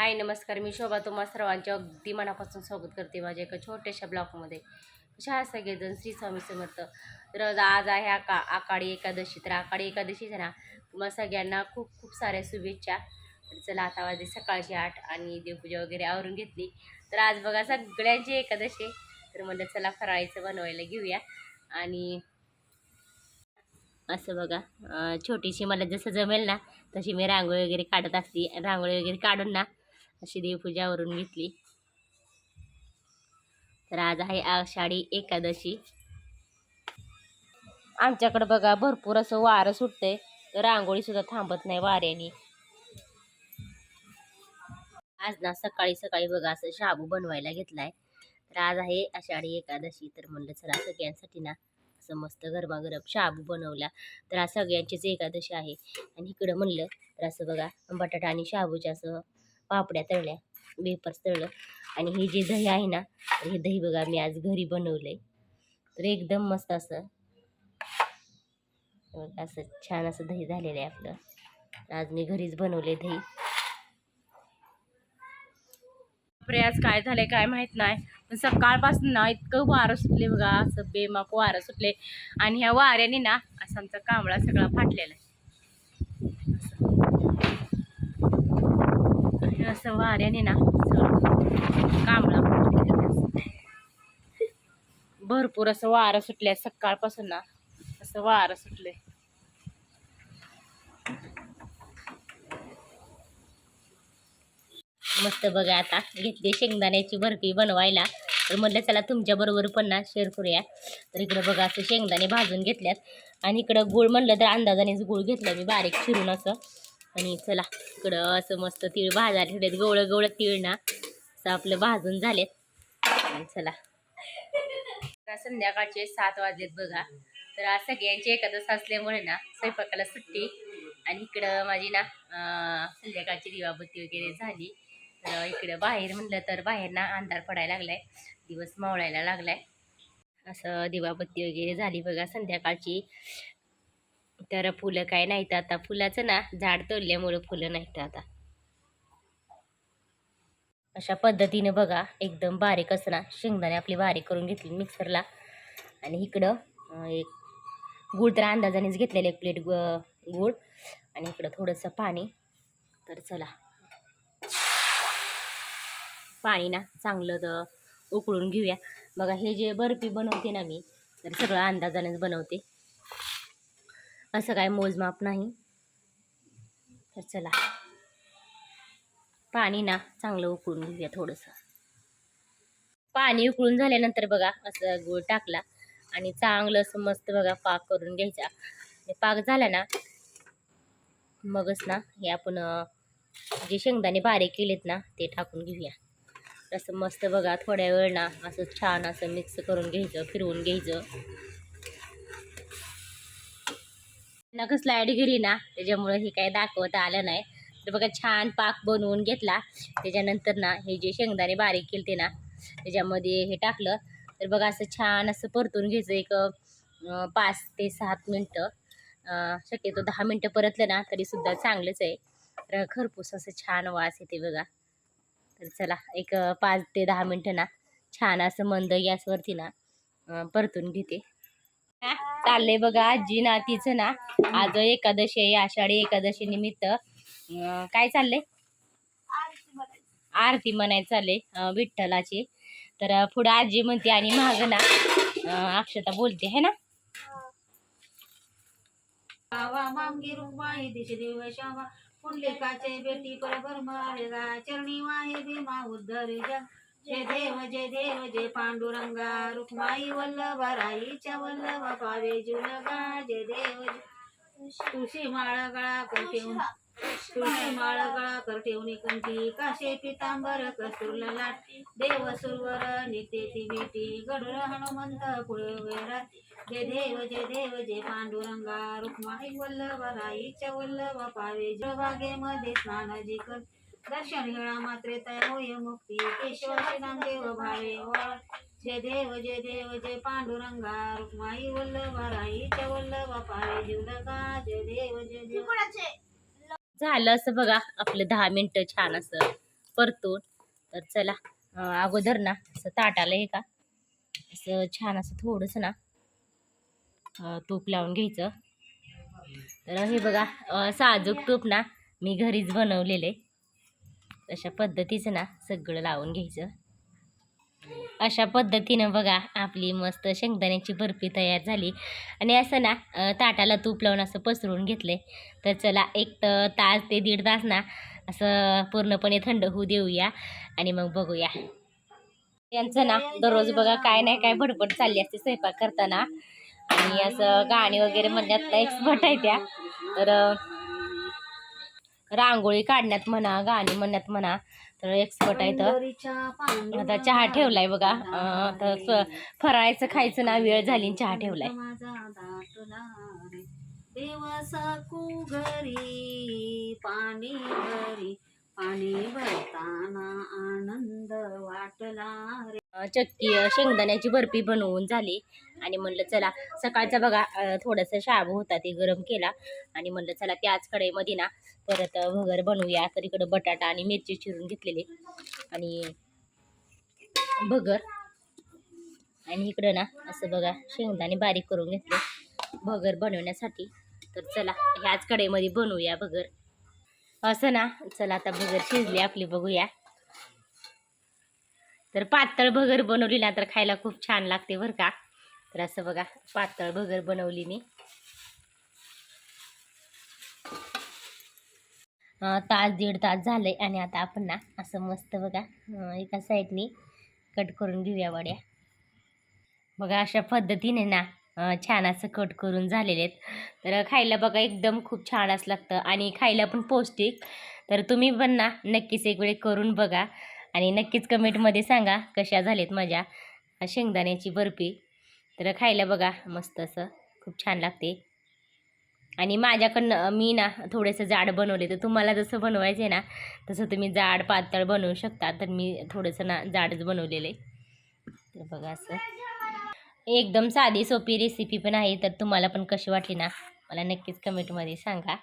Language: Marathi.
हाय नमस्कार. मी शोभा. तुम्हा सर्वांच्या अगदी मनापासून स्वागत करते माझ्या एका छोट्याशा ब्लॉगमध्ये. कशा सगळेजण? श्री स्वामी समर्थ. तर आज आहे आका आकाडी एकादशी. तर आकाडी एकादशीच्या ना तुम्हाला सगळ्यांना खूप खूप साऱ्या शुभेच्छा. तर चला आता वाजले सकाळची आठ आणि देवपूजा वगैरे आवरून घेतली. तर आज बघा सगळ्यांची एकादशी. तर म्हणलं चला फराळीचं बनवायला घेऊया. आणि असं बघा छोटीशी मला जसं जमेल ना तशी मी रांगोळी वगैरे काढत असते. रांगोळी वगैरे काढून ना अशी देवपूजावरून घेतली. तर आज आहे आषाढी एकादशी. आमच्याकडं बघा भरपूर असं वारं सुटतंय. तर रांगोळी सुद्धा थांबत नाही वाऱ्याने. आज ना सकाळी सकाळी बघा असं शाबू बनवायला घेतलाय. तर आज आहे आषाढी एकादशी. तर म्हणलं चला सगळ्यांसाठी ना असं मस्त गरमागरम शाबू बनवला. तर आज सगळ्यांचीच एकादशी आहे. आणि इकडं म्हणलं तर असं बघा बटाटा आणि शाबूच्या असं पापड्या तळल्या वेपर्स तळलं. आणि हे जे दही आहे ना तर हे दही बघा मी आज घरी बनवलंय. तर एकदम मस्त असं. बघा असं छान असं दही झालेलं आहे आपलं. आज मी घरीच बनवले दही. आज काय झालंय काय माहीत नाही. पण सकाळपासून ना इतकं वारं सुटले बघा असं बेमाक वारं सुटले आणि ह्या वाऱ्याने ना असं आमचा कांबळा सगळा फाटलेला आहे. असं. असं वाऱ्याने ना कांबळा भरपूर असं वारं सुटलंय. सकाळपासून ना असं वारं सुटलंय. मस्त बघा आता. घेतली शेंगदाण्याची बर्फी बनवायला. तर म्हटलं चला तुमच्याबरोबर पण ना शेअर करूया. तर इकडं बघा असं शेंगदाणे भाजून घेतल्यात. आणि इकडं गुळ म्हणलं तर अंदाजानेच गुळ घेतला मी. बारीक चिरून असं. आणि चला इकडं असं मस्त तीळ भाजा ठेवलेत. गवळं गवळं तीळ ना असं आपलं भाजून झालेत. आणि चला. संध्याकाळचे सात वाजलेत बघा. तर आज सगळ्यांची एकादस असल्यामुळे ना स्वयंपाकाला सुट्टी. आणि इकडं माझी ना संध्याकाळची दिवाबत्ती वगैरे झाली. तर इकडं बाहेर म्हणलं तर बाहेर ना अंधार पडायला लागलाय. दिवस मावळायला लागलाय. असं दिवाबत्ती वगैरे झाली बघा संध्याकाळची. तर फुलं काय नाहीत आता. फुलाचं ना झाड तोडल्यामुळं फुलं नाहीत आता. अशा पद्धतीने बघा एकदम बारीक असं ना शेंगदाणे आपली बारीक करून घेतली मिक्सरला. आणि इकडं एक गूळ तर अंदाजानेच घेतलेलं एक प्लेट गूळ. आणि इकडं थोडंसं पाणी. तर चला. पाणी ना चांगलं तर उकळून घेऊया. बघा हे जे बर्फी बनवते ना मी तर सगळं अंदाजानेच बनवते. असं काय मोजमाप नाही. तर चला. पाणी ना चांगलं उकळून घेऊया थोडंसं. पाणी उकळून झाल्यानंतर बघा असं गूळ टाकला आणि चांगलं असं मस्त बघा पाक करून घ्यायचा. आणि पाक झाला ना मगच ना हे आपण जे शेंगदाणे बारीक केलेत ना ते टाकून घेऊया. असं मस्त बघा थोड्या वेळ ना असं छान असं मिक्स करून घ्यायचं फिरवून घ्यायचं. ना कसला ॲड गेली ना त्याच्यामुळं हे काही दाखवता आलं नाही. तर बघा छान पाक बनवून घेतला. त्याच्यानंतर ना हे जे शेंगदाणे बारीक केलते ना त्याच्यामध्ये हे टाकलं. तर बघा असं छान असं परतून घ्यायचं एक पाच ते सात मिनटं. शक्यतो दहा मिनटं परतलं ना तरीसुद्धा चांगलंच आहे. तर खरपूस असं छान वास येते बघा. तर चला एक पाच ते दहा मिनटं ना छान असं मंद गॅसवरती ना परतून घेते. चाललंय बघा आजी ना तिचं ना आज एकादशी आहे आषाढी एकादशी निमित्त. काय चाललंय? आरती म्हणायचं चालले विठ्ठलाची. तर अं, पुढं आजी म्हणते आणि माग ना अक्षता बोलते है ना? पुंडलिकाचे बेटी परभर मारेगा चरणी वाहे भीमा उद्धर जा. जय देव जय देव जय पांडुरंगा रुक्माई वल्लभा राईच्या वल्लभा पावे जुलगा जय देव तुळशी माळ गळा कर ठेवून तुळशी माळ गळा. कर ठेवणी कंठी काशे पितांबर कस्तुरला लाट देव सुरवर नित्य ती बेटी गडुर हनुमंत वेरात. जय देव जय देव जय पांडुरंगा रुक्माई वल्लभ राईच्या वल्लभ पावे बागेमध्ये स्नानाजी कर दर्शन घेणा मात्रे तया होय मुक्ती. केशव नामदेव भावे वळ जय देव जय देव जय पांडुरंगा. रुक्माई वल्लभ राईच्या वल्लभ पावे जीवलगा जय देव जय देव. झालं असं बघा आपलं दहा मिनटं छान असं परतून. तर चला अं, अगोदर ना असं ताटाला हे का? असं छान असं थोडंसं ना अं, तूप लावून घ्यायचं. तर हे बघा अं, साजूक तूप ना मी घरीच बनवलेले अशा पद्धतीचं ना सगळं लावून घ्यायचं. अशा पद्धतीनं बघा आपली मस्त शेंगदाण्याची बर्फी तयार झाली. आणि असं ना ताटाला तूप लावून असं पसरून घेतले तर चला एक तर तास ते दीड तास ना असं पूर्णपणे थंड होऊ देऊया आणि मग बघूया. यांचं ना दररोज बघा काय नाही काय बडबड चालली असते स्वयंपाक करताना. आणि असं गाणी वगैरे म्हणण्यात एक्सपर्ट आहे त्या. तर रांगोळी काढण्यात म्हणा गाणी म्हणण्यात म्हणा तर एक्सपर्ट आहे तर आता चहा ठेवलाय बघा. तर फ- फराळाचं खायचं ना वेळ झाली चहा ठेवलाय. घरी पाणी भरी पाणी भरताना आनंद वाटला चक्की शेंगदाण्याची बर्फी बनवून झाली. आणि म्हणलं चला सकाळचा बघा थोडंसं शाबू होता ते गरम केला आणि म्हणलं चला त्याच कढईमध्ये ना परत भगर बनवूया. तर इकडं बटाटा आणि मिरची चिरून घेतलेली आणि भगर आणि इकडं ना असं बघा शेंगदाणे बारीक करून घेतले भगर बनवण्यासाठी. तर चला ह्याच कढईमध्ये बनवूया भगर. असं ना चला आता भगर शिजली आपली बघूया. तर पातळ भगर बनवली ना तर खायला खूप छान लागते बरं का. तर असं बघा पातळ भगर बनवली मी. तास दीड तास झालंय आणि आता आपण ना असं मस्त बघा एका साईडनी कट करून घेऊया वड्या. बघा अशा पद्धतीने ना छान असं कट करून झालेले आहेत. तर खायला बघा एकदम खूप छान असं लागतं. आणि खायला पण पौष्टिक. तर तुम्ही पण ना नक्कीच एक वेळ करून बघा. आणि नक्कीच कमेंटमध्ये सांगा कशा झालेत माझ्या शेंगदाण्याची बर्फी. तर खायला बघा मस्त असं. खूप छान लागते. आणि माझ्याकडनं मी ना थोडंसं जाड बनवले. तर तुम्हाला जसं बनवायचं आहे ना तसं तुम्ही जाड पातळ बनवू शकता. तर मी थोडंसं ना जाडच बनवलेलं आहे तर बघा असं. एकदम साधी सोपी रेसिपी पण आहे. तर तुम्हाला पण कशी वाटली ना मला नक्कीच कमेंटमध्ये सांगा.